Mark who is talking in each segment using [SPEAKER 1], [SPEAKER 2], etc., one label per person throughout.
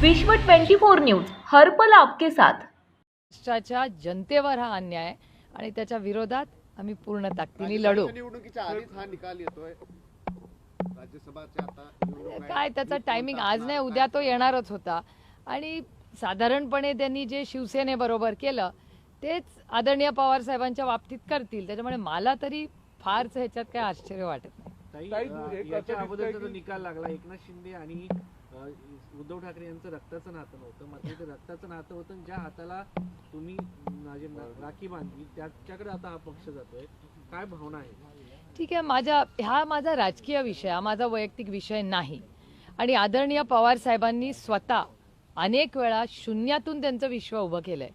[SPEAKER 1] विश्व 24 न्यूज हर्पल आपके साथ.
[SPEAKER 2] महाराष्ट्राच्या जनतेवर हा अन्याय आहे आणि त्याच्या विरोधात आम्ही पूर्ण ताकदीने लढू.
[SPEAKER 3] निवडणुकीच्या आधीच हा निकाल येतोय.
[SPEAKER 2] काय त्याचा टायमिंग आज नाही उद्या तो येणारच होता. आणि साधारणपणे त्यांनी जे शिवसेनेबरोबर केलं तेच आदरणीय पवार साहेबांच्या बाबतीत करतील. त्याच्यामुळे मला तरी फारच ह्याच्यात काय आश्चर्य वाटत नाही.
[SPEAKER 4] निकाल लागला एकनाथ शिंदे आणि उद्धव ठाकरे यांचं रक्ताचं नातं नव्हतं. मात्र ते रक्ताचं नातं होतं ज्या हाताला तुम्ही माझे राखी बांधली त्याच्याकडे आता हा पक्ष जातोय. काय भावना आहे?
[SPEAKER 2] ठीक आहे माझ्या हा माझा राजकीय विषय हा माझा वैयक्तिक विषय नाही. आणि आदरणीय पवार साहेबांनी स्वतः अनेक वेळा शून्यातून त्यांचं विश्व उभं केलंय.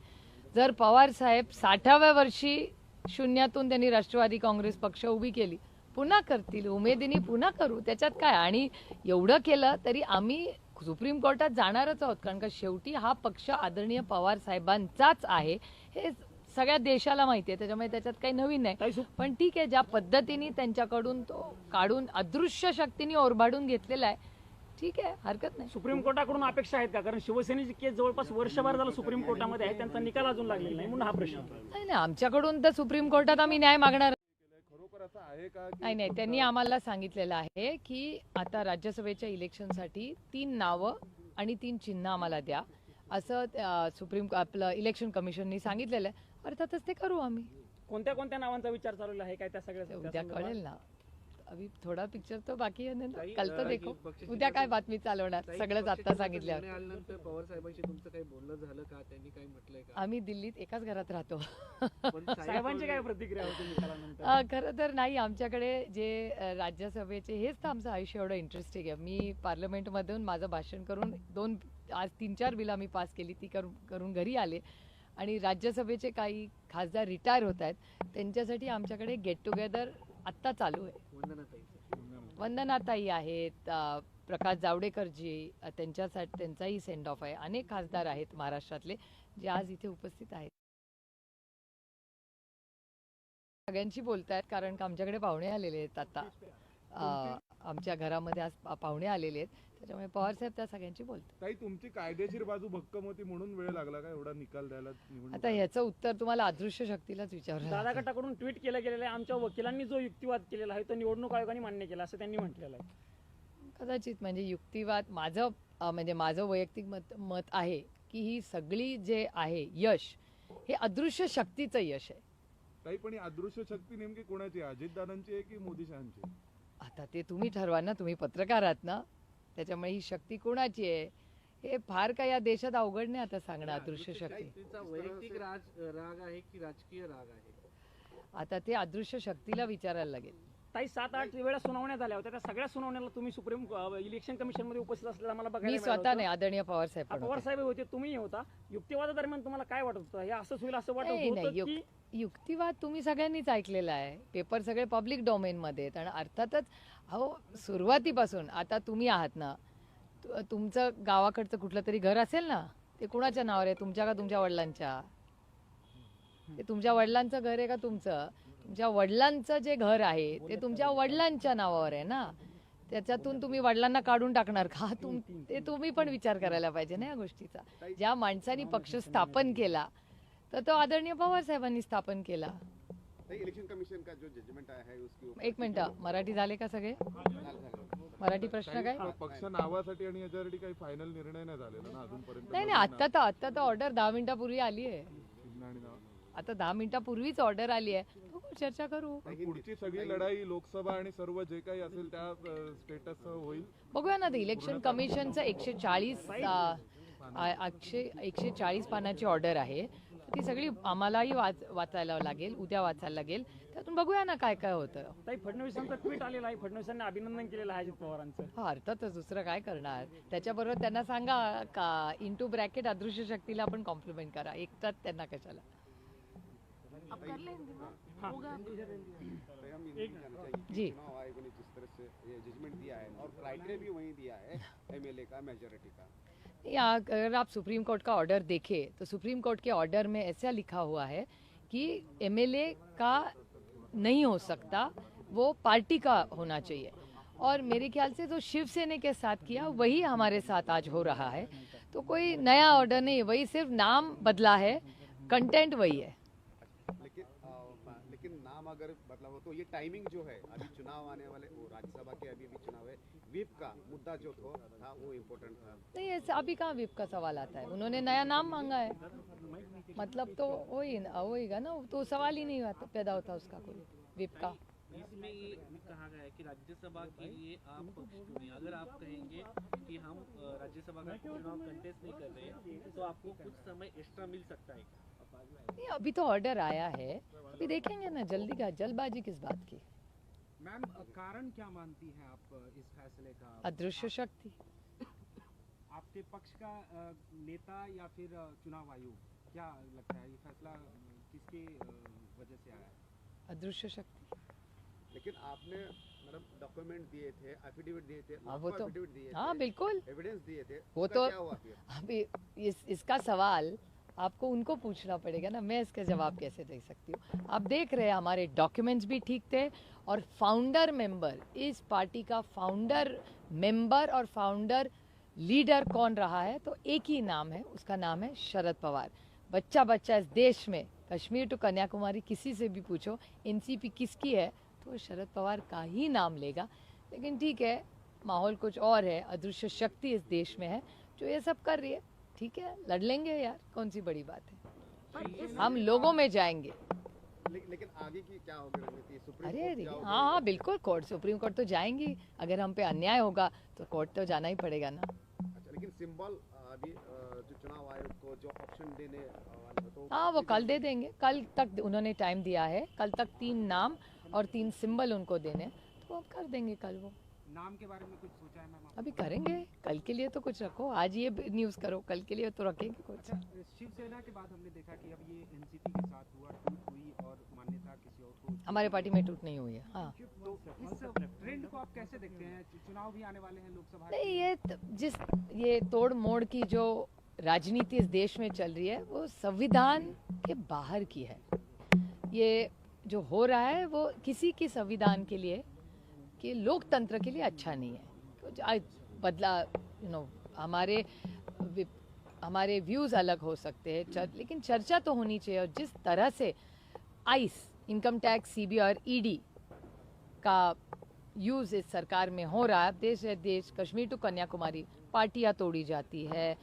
[SPEAKER 2] जर पवार साहेब साठाव्या वर्षी शून्यातून त्यांनी राष्ट्रवादी काँग्रेस पक्ष उभी केली पुन्हा करतील उमेदीने पुन्हा करू त्याच्यात काय? आणि एवढं केलं तरी आम्ही सुप्रीम कोर्टात जाणारच आहोत कारण का शेवटी हा पक्ष आदरणीय पवार साहेबांचाच आहे. हे सगळ्या देशाला माहिती आहे त्याच्यामुळे त्याच्यात काही नवीन नाही. पण ठीक आहे ज्या पद्धतीने त्यांच्याकडून तो काढून अदृश्य शक्तीने ओरबाडून घेतलेला आहे ठीक आहे हरकत नाही.
[SPEAKER 5] सुप्रीम कोर्टाकडून अपेक्षा आहेत का? कारण शिवसेनेची केस जवळपास वर्षभर झालं सुप्रीम कोर्टामध्ये आहे त्यांचा निकाल अजून लागलेला नाही म्हणून हा प्रश्न.
[SPEAKER 2] नाही नाही आमच्याकडून तर सुप्रीम कोर्टात आम्ही न्याय मागणार
[SPEAKER 3] खरोखर असं आहे का की
[SPEAKER 2] नाही नाही त्यांनी आम्हाला सांगितलेलं आहे की आता राज्यसभेच्या इलेक्शनसाठी तीन नावं आणि तीन चिन्ह आम्हाला द्या. असं सुप्रीम आपलं इलेक्शन कमिशननी सांगितलेलं आहे. अर्थातच ते करू आम्ही.
[SPEAKER 5] कोणत्या कोणत्या नावांचा विचार चालू आहे? काय त्या सगळ्या
[SPEAKER 2] उद्या? कळेल ना. अभी थोडा पिक्चर तो बाकी आहे ना कल तर देखो. उद्या काय बातमी चालवणार? सगळंच आता सांगितल्यावर.
[SPEAKER 4] आल्यानंतर पवार साहेबांशी तुमचं काही बोलणं झालं का? त्यांनी काही म्हटलंय का?
[SPEAKER 2] आम्ही दिल्लीत एकाच घरात राहतो.
[SPEAKER 5] साहेबांची काय प्रतिक्रिया
[SPEAKER 2] खरं तर नाही आमच्याकडे जे राज्यसभेचे हेच तर आमचं आयुष्य एवढं इंटरेस्टिंग आहे. मी पार्लमेंटमधून माझं भाषण करून दोन आज तीन चार बिलं आम्ही पास केली ती करून करून घरी आले. आणि राज्यसभेचे काही खासदार रिटायर होत आहेत. त्यांच्यासाठी आमच्याकडे गेट टुगेदर आत्ता चालू आहे. वंदनाताई आहेत प्रकाश जावडेकरजी त्यांच्यासाठी त्यांचाही सेंड ऑफ आहे. अनेक खासदार आहेत महाराष्ट्रातले जे आज इथे उपस्थित आहेत. सगळ्यांशी बोलतायत कारण का आमच्याकडे पाहुणे आलेले आहेत आता. आमच्या घरामध्ये आज पाहुणे आलेले आहेत. त्याच्यामुळे पवार साहेब त्या सगळ्यांशी बोलतात.
[SPEAKER 6] ताई तुमची कायदेशीर बाजू भक्कम होती म्हणून वेळ लागला का एवढा निकाल द्यायला?
[SPEAKER 2] आता ह्याचं उत्तर तुम्हाला अदृश्य शक्तीलाच विचारलं
[SPEAKER 5] दादा. गटाकडून ट्विट केलं गेलेलं आहे. आमच्या वकिलांनी जो युक्तिवाद केलेला आहे तो निवडणूक आयोगाने मान्य केला असं त्यांनी म्हटलेलं आहे.
[SPEAKER 2] कदाचित म्हणजे युक्तिवाद माझं म्हणजे माझं वैयक्तिक मत मत आहे की ही सगळी जे आहे यश हे अदृश्य शक्तीचं यश आहे.
[SPEAKER 6] ताई पण ही अदृश्य शक्ती नेमकी कोणाची आहे? अजितदादांची आहे की मोदी शहांची
[SPEAKER 2] आता ते तुम्ही ठरवा ना तुम्ही पत्रकार आहात ना. त्याच्यामुळे ही शक्ती कोणाची आहे? हे फार काय या देशात अवघड नाही आता सांगणं अदृश्य शक्ती.
[SPEAKER 4] तिचा वैयक्तिक राज राग आहे की राजकीय राग आहे?
[SPEAKER 2] आता ते अदृश्य शक्तीला विचारायला लागेल.
[SPEAKER 5] ताई सात आठ वेळा सुनावण्या झाल्या होत्या. त्या सगळ्या सुनावण्याला तुम्ही सुप्रीम अ, इलेक्शन कमिशनमध्ये उपस्थित असलेला मला
[SPEAKER 2] मी
[SPEAKER 5] मिळालं
[SPEAKER 2] स्वतः
[SPEAKER 5] होतं.
[SPEAKER 2] नाही आदरणीय पवार साहेब पण
[SPEAKER 5] पवार
[SPEAKER 2] होते.
[SPEAKER 5] साहेब होते तुम्ही होता. युक्तिवादादरम्यान तुम्हाला काय वाटत होतं? हे असंच होईल असं वाटत
[SPEAKER 2] नाही, नाही,
[SPEAKER 5] होतं
[SPEAKER 2] युक-
[SPEAKER 5] की
[SPEAKER 2] युक्तिवाद तुम्ही सगळ्यांनीच ऐकलेला आहे. पेपर सगळे पब्लिक डोमेन मध्ये आहेत आणि अर्थातच अहो सुरुवातीपासून आता तुम्ही आहात ना तु- तुमचं गावाकडचं कुठलं तरी घर असेल ना ते कुणाच्या नावावर आहे? तुमच्या का तुमच्या वडिलांच्या? ते तुमच्या वडिलांचं घर आहे का तुमचं? तुमच्या वडिलांचं जे घर आहे ते तुमच्या वडिलांच्या नावावर आहे ना? त्याच्यातून तुम्ही वडिलांना काढून टाकणार का? तुम ते तुम्ही पण विचार करायला पाहिजे ना या गोष्टीचा. ज्या माणसाने पक्ष स्थापन केला तर तो आदरणीय पवार साहेबांनी स्थापन केला.
[SPEAKER 3] इलेक्शन कमीशन का जो जजमेंट आया है उसके
[SPEAKER 2] एक मिनिट. मराठी झाले का सगळे? मराठी प्रश्न काय?
[SPEAKER 6] पक्ष नावासाठी आणि याच्यासाठी काही फायनल निर्णय नाही झालेला ना अजूनपर्यंत.
[SPEAKER 2] नाही नाही आत्ता तर आत्ता तर ऑर्डर दहा मिनिटापूर्वी आली आहे. आता दहा मिनिटापूर्वीच ऑर्डर आली आहे. बघू, चर्चा करू.
[SPEAKER 6] पण पुढची सगळी लढाई लोकसभा आणि सर्व जे काही असेल त्या स्टेटस होईल.
[SPEAKER 2] बघूया ना ते इलेक्शन कमिशनचं एकशे चाळीस एकशे चाळीस पानाची ऑर्डर आहे. ती सगळी आम्हालाही वाच वाचायला लागेल उद्या वाचायला लागेल. त्यातून बघूया ना काय काय होतं.
[SPEAKER 5] ताई फडणवीसांचं ट्विट आलेलं आहे. फडणवीसांनी अभिनंदन केलेलं आहे अजित पवारांचं.
[SPEAKER 2] हा अर्थातच दुसरं काय करणार? त्याच्याबरोबर त्यांना सांगा का इंटू ब्रॅकेट अदृश्य शक्तीला आपण कॉम्प्लिमेंट करा. एकटाच त्यांना कशाला? जी।
[SPEAKER 3] चुनाव आयोग ने जिस तरह से ये जजमेंट दिया है और क्राइटेरिया भी वही दिया है एमएलए का मेजोरिटी का.
[SPEAKER 2] या अगर आप सुप्रीम कोर्ट का ऑर्डर देखें तो सुप्रीम कोर्ट के ऑर्डर में ऐसा लिखा हुआ है कि एमएलए का नहीं हो सकता, वो पार्टी का होना चाहिए। और मेरे ख्याल से जो शिवसेना के साथ किया, वही हमारे साथ आज हो रहा है। तो कोई नया ऑर्डर नहीं, वही सिर्फ़ नाम बदला है कंटेंट वही है।
[SPEAKER 3] नाम अगर बदला हो तो ये टाइमिंग जो है अभी चुनाव आने वाले वो राज्यसभा के अभी भी चुनाव है विप का मुद्दा जो थो, था वो इम्पोर्टेंट था।
[SPEAKER 2] नहीं ऐसे अभी कहाँ विप का सवाल आता है? उन्होंने नया नाम मांगा है। मतलब तो वही वहीगा ना तो सवाल ही नहीं पैदा होता उसका कोई विप का।
[SPEAKER 4] इसमें ये कहा गया है कि राज्यसभा के लिए आप पक्ष चुनिए अगर आप कहेंगे कि हम राज्यसभा का चुनाव कंटेस्ट नहीं कर रहे तो आपको कुछ समय एक्स्ट्रा मिल सकता है?
[SPEAKER 2] नहीं अभी तो ऑर्डर आया है। अभी देखेंगे ना जल्दी का जल्दबाजी किस बात की।
[SPEAKER 7] मैम कारण क्या मानती हैं आप इस फैसले का?
[SPEAKER 2] अदृश्य शक्ति।
[SPEAKER 7] आपके पक्ष का नेता या फिर चुनाव आयोग? क्या लगता है ये फैसला किसके वजह से आया है?
[SPEAKER 2] अदृश्य शक्ति।
[SPEAKER 3] लेकिन आपने मतलब डॉक्यूमेंट दिए थे एफिडेविट दिए थे
[SPEAKER 2] हाँ, वो तो- हाँ बिल्कुल।
[SPEAKER 3] एविडेंस दिए थे
[SPEAKER 2] वो तो- अभी इस इसका सवाल आपको उनको पूछना पड़ेगा ना, मैं इसका जवाब कैसे दे सकती हूँ? आप देख रहे हैं, हमारे डॉक्यूमेंट्स भी ठीक थे और फाउंडर मेंबर इस पार्टी का फाउंडर मेंबर और फाउंडर लीडर कौन रहा है? तो एक ही नाम है, उसका नाम है शरद पवार। बच्चा बच्चा इस देश में, कश्मीर टू कन्याकुमारी किसी से भी पूछो एनसीपी किसकी है तो शरद पवार का ही नाम लेगा। लेकिन ठीक है, माहौल कुछ और है, अदृश्य शक्ति इस देश में है, जो ये सब कर रही है। ठीक है? लड़ लेंगे यार। कौन सी बड़ी बात है? हम लोगों में जाएँगे।
[SPEAKER 3] ले, लेकिन आगे की क्या होगी रणनीति?
[SPEAKER 2] अरे अरे हाँ हाँ बिल्कुल कोर्ट सुप्रीम कोर्ट तो जाएँगी। अगर हम पे अन्याय होगा तो कोर्ट तो जाना ही पड़ेगा ना।
[SPEAKER 3] अच्छा लेकिन सिंबल अभी जो चुनाव आयोग को जो ऑप्शन देने वाले तो
[SPEAKER 2] हाँ वो कल दे देंगे। कल तक उन्होंने टाइम दिया है। कल तक तीन नाम और तीन सिंबल उनको देने तो वो कर देंगे कल वो।
[SPEAKER 7] नाम के बारे में कुछ सोचा है मैम
[SPEAKER 2] अभी करेंगे। कल के लिए तो कुछ रखो। आज ये न्यूज़ करो। कल के लिए तो रखेंगे कुछ।
[SPEAKER 7] अच्छा शिवसेना के बाद हमने देखा कि अब ये एनसीपी के साथ हुआ टूट हुई और मान्यता किसी और को
[SPEAKER 2] हमारे पार्टी में टूट नहीं हुई है। हाँ।
[SPEAKER 7] तो इस ट्रेंड को आप कैसे देखते हैं? चुनाव भी आने वाले हैं लोकसभा
[SPEAKER 2] नहीं ये जिस ये तोड़ मोड़ की जो राजनीति इस देश में चल रही है वो संविधान के बाहर की है। ये जो हो रहा है वो किसी के संविधान के लिए कि लोकतंत्र के लिए अच्छा नहीं है। बदला यू नो हमारे हमारे व्यूज़ अलग हो सकते हैं चर, लेकिन चर्चा तो होनी चाहिए और जिस तरह से आइस इनकम टैक्स सीबी और ईडी का यूज़ इस सरकार में हो रहा है देश है देश कश्मीर टू कन्याकुमारी पार्टियाँ तोड़ी जाती है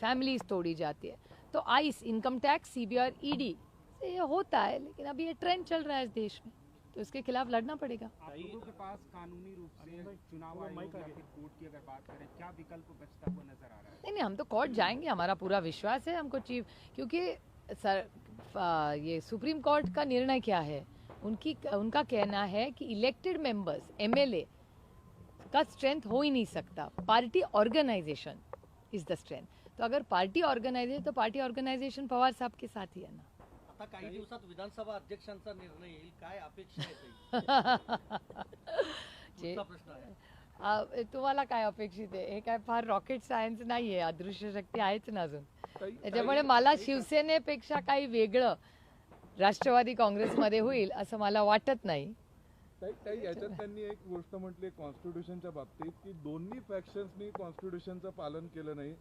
[SPEAKER 2] फैमिलीज़ तोड़ी जाती है। तो आइस इनकम टैक्स सीबी और ईडी से ये होता है लेकिन अभी ये ट्रेंड चल रहा है इस देश में। तो इसके खिलाफ लड़ना पड़ेगा।
[SPEAKER 7] आप लोगों के पास कानूनी रूप से चुनाव आयोग या फिर कोर्ट की अगर बात करें क्या विकल्प बचता हुआ नज़र आ रहा है?
[SPEAKER 2] नहीं नहीं हम तो कोर्ट जाएँगे हमारा पूरा विश्वास है हमको चीफ क्योंकि सर आ, ये सुप्रीम कोर्ट का निर्णय क्या है? उनकी उनका कहना है कि इलेक्टेड मेंबर्स एमएलए का स्ट्रेंथ हो ही नहीं सकता। Party organisation is the strength तो अगर पार्टी ऑर्गेनाइजेशन तो पार्टी ऑर्गेनाइजेशन पवार साहब के साथ ही है ना?
[SPEAKER 8] आता काही दिवसात विधानसभा अध्यक्षांचा निर्णय येईल काय अपेक्षा आहे प्रश्न
[SPEAKER 2] तुम्हाला काय अपेक्षित आहे? हे काय फार रॉकेट सायन्स नाही आहे अदृश्य शक्ती आहेच ना अजून. त्याच्यामुळे मला शिवसेनेपेक्षा काही वेगळं राष्ट्रवादी काँग्रेसमध्ये होईल असं मला वाटत नाही.
[SPEAKER 6] ताई याच्यात त्यांनी एक गोष्ट म्हटली कॉन्स्टिट्यूशनच्या बाबतीत की दोन्ही फॅक्शन्सनी कॉन्स्टिट्यूशनचं पालन केलं नाही.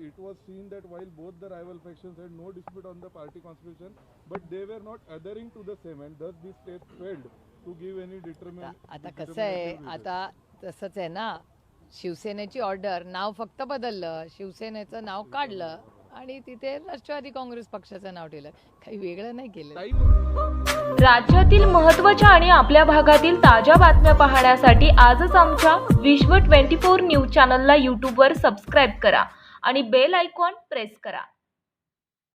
[SPEAKER 6] It was seen that while both the rival factions had no dispute on the party constitution but they were not adhering to the same and thus this state failed to give any determine
[SPEAKER 2] आता कसं आहे आता तसंच आहे ना. शिवसेनेची order नाव फक्त बदललं शिवसेनेचं नाव काढलं आणि तिथे राष्ट्रवादी काँग्रेस पक्षाचं नाव ठेवलं. काही वेगळं नाही केलं.
[SPEAKER 1] राज्यातील महत्त्वाच्या आणि आपल्या भागातील ताज्या बातम्या पाहण्यासाठी आजच आमच्या विश्व 24 न्यूज चॅनलला यूट्यूबवर सबस्क्राईब करा आणि बेल आयकॉन प्रेस करा.